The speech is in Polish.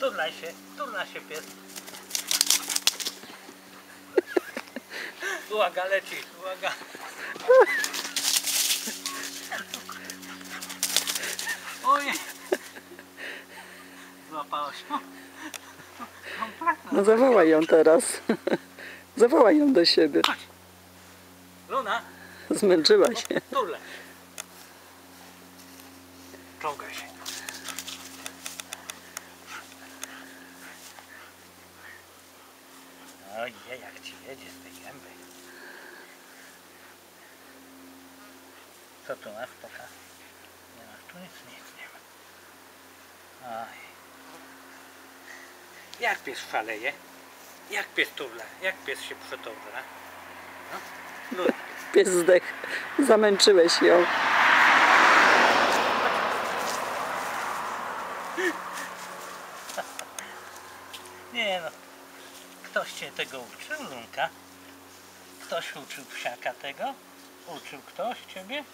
Turlaj się, turlaj się pies. Uwaga, leci, uwaga. Ojej. Złapało się. No zawołaj ją teraz. Zawołaj ją do siebie. Luna, Zmęczyła się. turlaj. Czołgaj się. Ojej, jak ci jedzie z tej gęby. Co tu masz? Pokaż. Nie masz tu nic? Nic nie ma. Oj. Jak pies szaleje? Jak pies turla? Jak pies się przetowra? No? Pies zdech. Zamęczyłeś ją. Nie no. Ktoś cię tego uczył, Lunka? Ktoś uczył psiaka tego? Uczył ktoś ciebie?